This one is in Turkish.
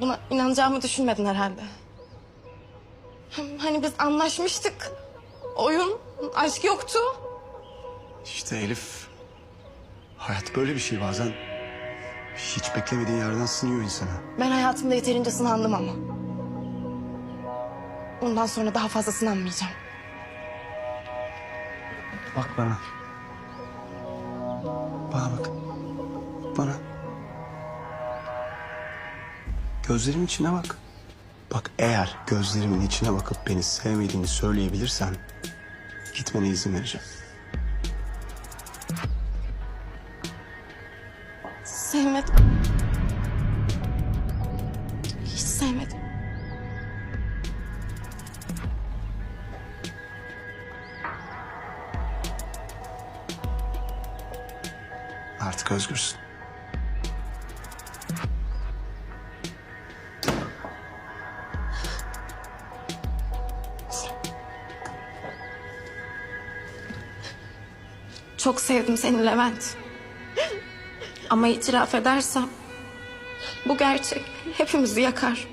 buna inanacağımı düşünmedin herhalde. Hani biz anlaşmıştık. Oyun, aşk yoktu. İşte Elif. Hayat böyle bir şey bazen. Hiç beklemediğin yerden sınıyor insana. Ben hayatımda yeterince sınandım ama. Bundan sonra daha fazla sınanmayacağım. Bak bana. Bana bak. Bana. Gözlerimin içine bak. Bak eğer gözlerimin içine bakıp beni sevmediğini söyleyebilirsen... ...gitmene izin vereceğim. Sevmedim. Hiç sevmedim. Artık özgürsün. Çok sevdim seni Levent. Ama itiraf edersem bu gerçek hepimizi yakar.